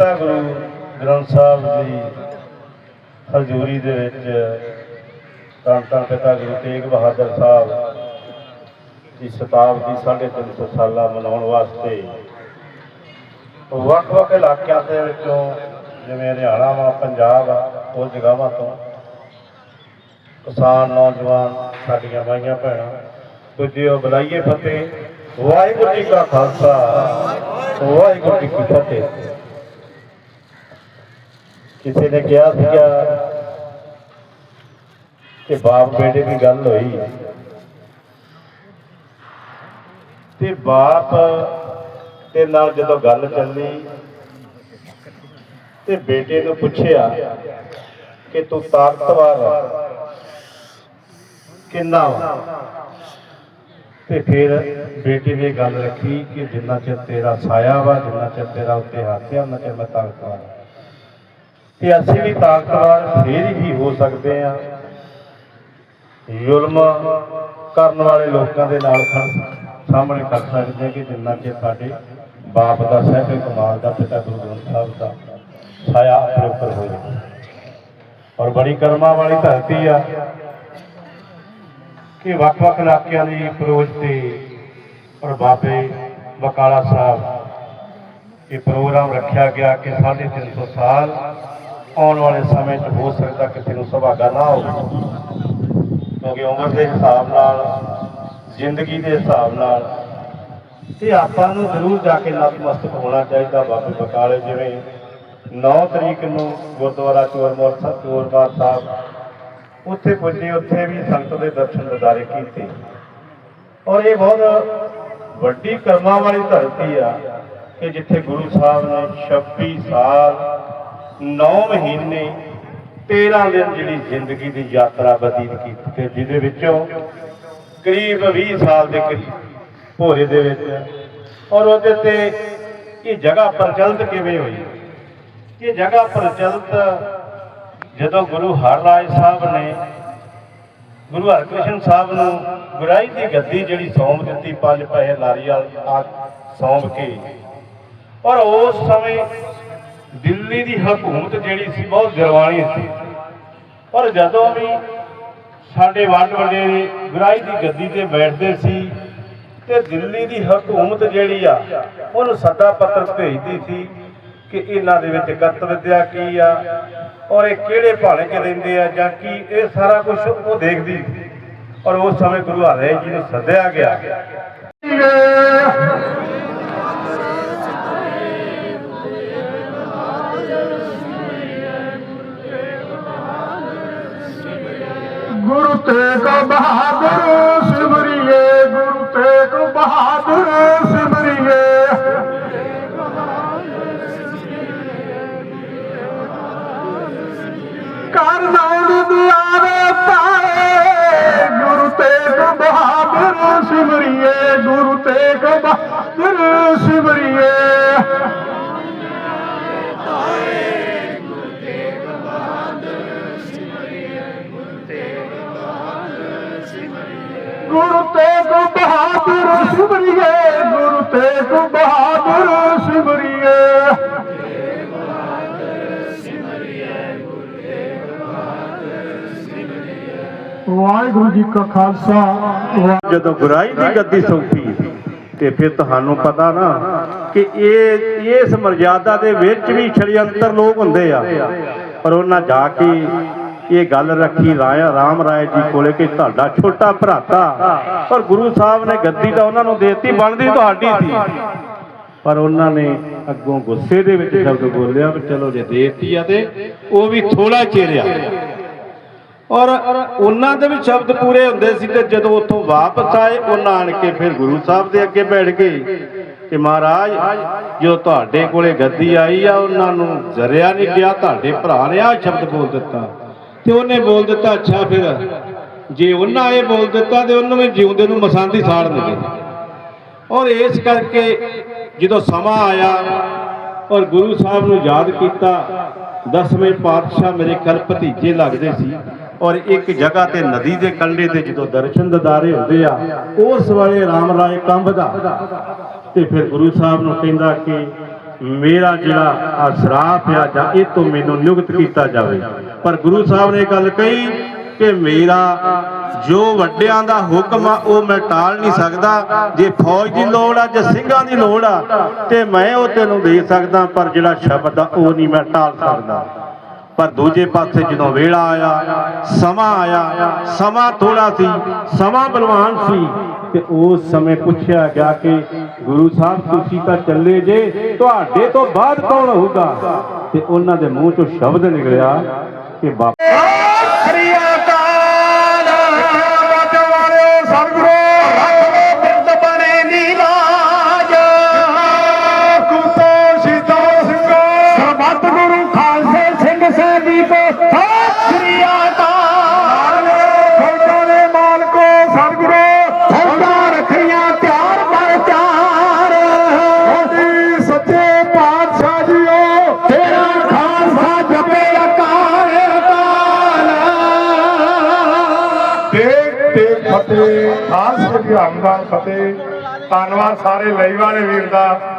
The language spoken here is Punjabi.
ਸੱਚਾ ਗੁਰੂ ਗ੍ਰੰਥ ਸਾਹਿਬ ਦੀ ਹਜ਼ੂਰੀ ਦੇ ਵਿੱਚ। ਧੰਨ ਧੰਨ ਪਿਤਾ ਗੁਰੂ ਤੇਗ ਬਹਾਦਰ ਸਾਹਿਬ ਦੀ ਸ਼ਤਾਬਦੀ 350 ਸਾਲਾ ਮਨਾਉਣ ਵਾਸਤੇ ਵੱਖ-ਵੱਖ ਇਲਾਕਿਆਂ ਦੇ ਵਿੱਚੋਂ, ਜਿਵੇਂ ਹਰਿਆਣਾ ਵਾ, ਪੰਜਾਬ ਆ, ਉਹ ਜਗ੍ਹਾਵਾਂ ਤੋਂ ਕਿਸਾਨ, ਨੌਜਵਾਨ ਸਾਡੀਆਂ ਮਾਈਆਂ ਭੈਣਾਂ, ਦੂਜੇ ਬੁਲਾਈਏ ਫਤਿਹ। ਵਾਹਿਗੁਰੂ ਜੀ ਕਾ ਖਾਲਸਾ, ਵਾਹਿਗੁਰੂ ਜੀ ਕੀ ਫਤਿਹ। ਕਿਸੇ ਨੇ ਕਿਹਾ ਸੀਗਾ ਕਿ ਬਾਪ ਬੇਟੇ ਦੀ ਗੱਲ ਹੋਈ। ਤੇ ਬਾਪ ਤੇ ਨਾਲ ਜਦੋਂ ਗੱਲ ਚੱਲੀ ਤੇ ਬੇਟੇ ਨੂੰ ਪੁੱਛਿਆ ਕਿ ਤੂੰ ਤਾਕਤਵਰ ਕਿੰਨਾ ਵਾ? ਤੇ ਫਿਰ ਬੇਟੇ ਨੇ ਗੱਲ ਰੱਖੀ ਕਿ ਜਿੰਨਾ ਚਿਰ ਤੇਰਾ ਸਾਇਆ ਵਾ, ਜਿੰਨਾ ਚਿਰ ਤੇਰਾ ਉੱਤੇ ਹੱਥ ਆ, ਉਹਨਾਂ ਚਿਰ ਮੈਂ ਤਾਕਤਵਰ ਹਾਂ। ਅਸੀਂ ਵੀ ਤਾਕਤਵਰ ਫੇਰ ਹੀ ਹੋ ਸਕਦੇ ਆ ਜ਼ੁਲਮ ਕਰਨ ਵਾਲੇ ਲੋਕਾਂ ਦੇ ਨਾਲ ਸਾਹਮਣੇ ਕਰ ਸਕਦੇ ਹਾਂ ਕਿ ਜਿੰਨਾ ਕਿ ਸਾਡੇ ਬਾਪ ਦਾ ਸਹਿਬੇ ਕਮਾਲ ਦਾ ਪਿਤਾ ਗੁਰੂ ਗ੍ਰੰਥ ਸਾਹਿਬ ਦਾ ਸਾਇਆ ਆਪਣੇ ਉੱਪਰ ਹੋ ਜਾਵੇ ਔਰ ਬੜੀ ਕਰਮਾਂ ਵਾਲੀ ਧਰਤੀ ਆ ਕਿ ਵੱਖ-ਵੱਖ ਇਲਾਕਿਆਂ ਦੀ ਫਰੋਜ ਤੇ ਔਰ ਬਾਬੇ ਬਕਾਲਾ ਸਾਹਿਬ ਇਹ ਪ੍ਰੋਗਰਾਮ ਰੱਖਿਆ ਗਿਆ ਕਿ 350 ਸਾਲ ਆਉਣ ਵਾਲੇ ਸਮੇਂ 'ਚ ਹੋ ਸਕਦਾ ਕਿਸੇ ਨੂੰ ਸੁਭਾਗਾ ਨਾ ਹੋਵੇ। ਕਿਉਂਕਿ ਉਮਰ ਦੇ ਹਿਸਾਬ ਨਾਲ, ਜ਼ਿੰਦਗੀ ਦੇ ਹਿਸਾਬ ਨਾਲ ਇਹ ਆਪਾਂ ਨੂੰ ਜ਼ਰੂਰ ਜਾ ਕੇ ਨਤਮਸਤਕ ਹੋਣਾ ਚਾਹੀਦਾ ਬਾਬੇ ਬਕਾਲੇ। ਜਿਵੇਂ 9 ਤਰੀਕ ਨੂੰ ਗੁਰਦੁਆਰਾ ਚੋਰਮੋਰ ਸਾਹਿਬ ਚੋਰਮਾਰ ਸਾਹਿਬ, ਉੱਥੇ ਪੁੱਜੇ, ਉੱਥੇ ਵੀ ਸੰਗਤ ਦੇ ਦਰਸ਼ਨ ਦਿਦਾਰੇ ਕੀਤੇ। ਔਰ ਇਹ ਬਹੁਤ ਵੱਡੀ ਕਰਮਾਂ ਵਾਲੀ ਧਰਤੀ ਆ ਕਿ ਜਿੱਥੇ ਗੁਰੂ ਸਾਹਿਬ ਨੇ 26 ਸਾਲ 9 ਮਹੀਨੇ 13 ਦਿਨ ਜਿਹੜੀ ਜ਼ਿੰਦਗੀ ਦੀ ਯਾਤਰਾ ਬਤੀਤ ਕੀਤੀ ਤੇ ਜਿਹਦੇ ਵਿੱਚੋਂ ਕਰੀਬ 20 ਸਾਲ ਦੇ ਕਰੀਬ ਭੋਰੇ ਦੇ ਵਿੱਚ। ਔਰ ਉਹਦੇ ਤੇ ਇਹ ਜਗ੍ਹਾ ਪ੍ਰਚਲਿਤ ਕਿਵੇਂ ਹੋਈ? ਇਹ ਜਗ੍ਹਾ ਪ੍ਰਚਲਿਤ ਜਦੋਂ ਗੁਰੂ ਹਰਰਾਏ ਸਾਹਿਬ ਨੇ ਗੁਰੂ ਹਰਕ੍ਰਿਸ਼ਨ ਸਾਹਿਬ ਨੂੰ ਗੁਰਾਈ ਦੀ ਗੱਦੀ ਜਿਹੜੀ ਸੌਂਪ ਦਿੱਤੀ, ਪੰਜ ਪੈਸੇ ਵਾਲੀ ਆ ਸੌਂਪ ਕੇ, ਔਰ ਉਸ ਸਮੇਂ ਦਿੱਲੀ ਦੀ ਹਕੂਮਤ ਜਿਹੜੀ ਸੀ, ਬਹੁਤ ਜਰਵਾਣੀ ਸੀ। ਔਰ ਜਦੋਂ ਵੀ ਸਾਡੇ ਵੱਡ ਵੱਡੇ ਗੁਰਾਈ ਦੀ ਗੱਦੀ ਤੇ ਬੈਠਦੇ ਸੀ ਤੇ ਦਿੱਲੀ ਦੀ ਹਕੂਮਤ ਜਿਹੜੀ ਆ, ਉਹਨੂੰ ਸੱਦਾ ਪੱਤਰ ਭੇਜਦੀ ਸੀ ਕਿ ਇਹਨਾਂ ਦੇ ਵਿੱਚ ਕਰਤ ਵਿਦਿਆ ਕੀ ਆ ਔਰ ਇਹ ਕਿਹੜੇ ਭਾਣੇ 'ਚ ਰਹਿੰਦੇ ਆ ਜਾਂ ਕੀ ਇਹ ਸਾਰਾ ਕੁਝ ਉਹ ਦੇਖਦੀ ਸੀ। ਔਰ ਉਸ ਸਮੇਂ ਗੁਰੂ ਹਰਿ ਜੀ ਨੂੰ ਸੱਦਿਆ ਗਿਆ। ਤੇਗ ਬਹਾਦਰ, ਸਿਮਰਿਏ, ਗੁਰੂ ਤੇਗ ਬਹਾਦਰ, ਸਿਮਰਿਏ। ਕਰ ਨਾਮ ਦੁਆਰੇ ਪਾਏ ਗੁਰੂ ਤੇਗ ਬਹਾਦਰ, ਸਿਮਰਿਏ, ਗੁਰੂ ਤੇਗ ਬਹਾਦਰ, ਸਿਮਰਿਏ। ਗੁਰੂ ਤੇਗ ਬਹਾਦਰ ਸਿਮਰਿਏ ਗੁਰੂ ਤੇਗ ਬਹਾਦਰ ਸਿਮਰਿਏ। ਵਾਹਿਗੁਰੂ ਜੀ ਕਾ ਖਾਲਸਾ ਜਦੋਂ ਗੁਰਾਈ ਦੀ ਗੱਦੀ ਸੌਂਪੀ ਤੇ ਫਿਰ ਤੁਹਾਨੂੰ ਪਤਾ ਨਾ ਕਿ ਇਹ ਇਸ ਮਰਜ਼ਾਦਾ ਦੇ ਵਿੱਚ ਵੀ ਛੜਯੰਤਰ ਲੋਕ ਹੁੰਦੇ ਆ। ਪਰ ਉਹਨਾਂ ਜਾ ਕੇ ਇਹ ਗੱਲ ਰੱਖੀ ਰਾਇਆ ਰਾਮ ਰਾਏ ਜੀ ਕੋਲੇ ਕਿ ਤੁਹਾਡਾ ਛੋਟਾ ਭਰਾਤਾ, ਪਰ ਗੁਰੂ ਸਾਹਿਬ ਨੇ ਗੱਦੀ ਤਾਂ ਉਹਨਾਂ ਨੂੰ ਦੇਤੀ, ਬਣਦੀ ਤੁਹਾਡੀ ਸੀ। ਪਰ ਉਹਨਾਂ ਨੇ ਅੱਗੋਂ ਗੁੱਸੇ ਦੇ ਵਿੱਚ ਸ਼ਬਦ ਬੋਲਿਆ ਵੀ ਚਲੋ ਜੇ ਦੇਤੀ ਆ ਤੇ ਉਹ ਵੀ ਥੋੜਾ ਚਿਰਿਆ। ਔਰ ਉਹਨਾਂ ਦੇ ਵੀ ਸ਼ਬਦ ਪੂਰੇ ਹੁੰਦੇ ਸੀ ਤੇ ਜਦੋਂ ਉੱਥੋਂ ਵਾਪਸ ਆਏ, ਉਹਨਾਂ ਆਣ ਕੇ ਫਿਰ ਗੁਰੂ ਸਾਹਿਬ ਦੇ ਅੱਗੇ ਬੈਠ ਗਏ ਕਿ ਮਹਾਰਾਜ, ਜੋ ਤੁਹਾਡੇ ਕੋਲੇ ਗੱਦੀ ਆਈ ਆ, ਉਹਨਾਂ ਨੂੰ ਜ਼ਰਿਆ ਨਹੀਂ ਗਿਆ, ਤੁਹਾਡੇ ਭਰਾ ਨੇ ਆ ਸ਼ਬਦ ਬੋਲ ਦਿੱਤਾ। ਤੇ ਉਹਨੇ ਬੋਲ ਦਿੱਤਾ, ਅੱਛਾ ਫਿਰ। ਜੇ ਉਹਨਾਂ ਇਹ ਬੋਲ ਦਿੱਤਾ ਤੇ ਉਹਨੂੰ ਵੀ ਜਿਉਂਦੇ ਨੂੰ ਮਸਾਂਦੀ ਸਾੜ ਦੇਗੇ ਔਰ ਇਸ ਕਰਕੇ ਜਦੋਂ ਸਮਾਂ ਆਇਆ ਔਰ ਗੁਰੂ ਸਾਹਿਬ ਨੂੰ ਯਾਦ ਕੀਤਾ, ਦਸਵੇਂ ਪਾਤਸ਼ਾਹ ਮੇਰੇ ਕੱਲ ਭਤੀਜੇ ਲੱਗਦੇ ਸੀ ਔਰ ਇੱਕ ਜਗ੍ਹਾ ਤੇ ਨਦੀ ਦੇ ਕੰਢੇ ਤੇ ਜਦੋਂ ਦਰਸ਼ਨ ਦਿਦਾਰੇ ਹੁੰਦੇ ਆ, ਉਸ ਵੇਲੇ ਰਾਮ ਰਾਏ ਕੰਬਦਾ ਤੇ ਫਿਰ ਗੁਰੂ ਸਾਹਿਬ ਨੂੰ ਕਹਿੰਦਾ ਕਿ ਮੇਰਾ ਜਿਹੜਾ ਆ ਸ਼ਰਾਪ ਆ ਜਾਂ ਇਹ ਤੋਂ ਮੈਨੂੰ ਨਿਯੁਕਤ ਕੀਤਾ ਜਾਵੇ। ਪਰ ਗੁਰੂ ਸਾਹਿਬ ਨੇ ਗੱਲ ਕਹੀ ਕਿ ਮੇਰਾ ਜੋ ਵੱਡਿਆਂ ਦਾ ਹੁਕਮ ਆ, ਉਹ ਮੈਂ ਟਾਲ ਨਹੀਂ ਸਕਦਾ। ਜੇ ਫੌਜ ਦੀ ਲੋੜ ਆ, ਜੇ ਸਿੰਘਾਂ ਦੀ ਲੋੜ ਆ, ਤੇ ਮੈਂ ਉਹ ਤੈਨੂੰ ਦੇ ਸਕਦਾ, ਪਰ ਜਿਹੜਾ ਸ਼ਬਦ ਆ, ਉਹ ਨਹੀਂ ਮੈਂ ਟਾਲ ਸਕਦਾ। ਪਰ ਦੂਜੇ ਪਾਸੇ ਜਦੋਂ ਵੇਲਾ ਆਇਆ, ਸਮਾਂ ਆਇਆ, ਸਮਾਂ ਥੋੜਾ ਸੀ, ਸਮਾਂ ਬਲਵਾਨ ਸੀ, ਤੇ ਉਸ ਸਮੇਂ ਪੁੱਛਿਆ ਗਿਆ ਕਿ ਗੁਰੂ ਸਾਹਿਬ ਤੁਸੀਂ ਤਾਂ ਚੱਲੇ ਜੇ, ਤੁਹਾਡੇ ਤੋਂ ਬਾਅਦ ਕੌਣ ਹੋਊਗਾ? ਤੇ ਉਹਨਾਂ ਦੇ ਮੂੰਹ ਚੋਂ ਸ਼ਬਦ ਨਿਕਲਿਆ ਕਿ ਬਾਬਾ ਦੇਖ ਖਾਸ ਵਿਧਿਆਨ ਦਾ ਫਤਿਹ। ਧੰਨਵਾਦ ਸਾਰੇ ਲਈ ਵਾਲੇ ਵੀਰ ਦਾ।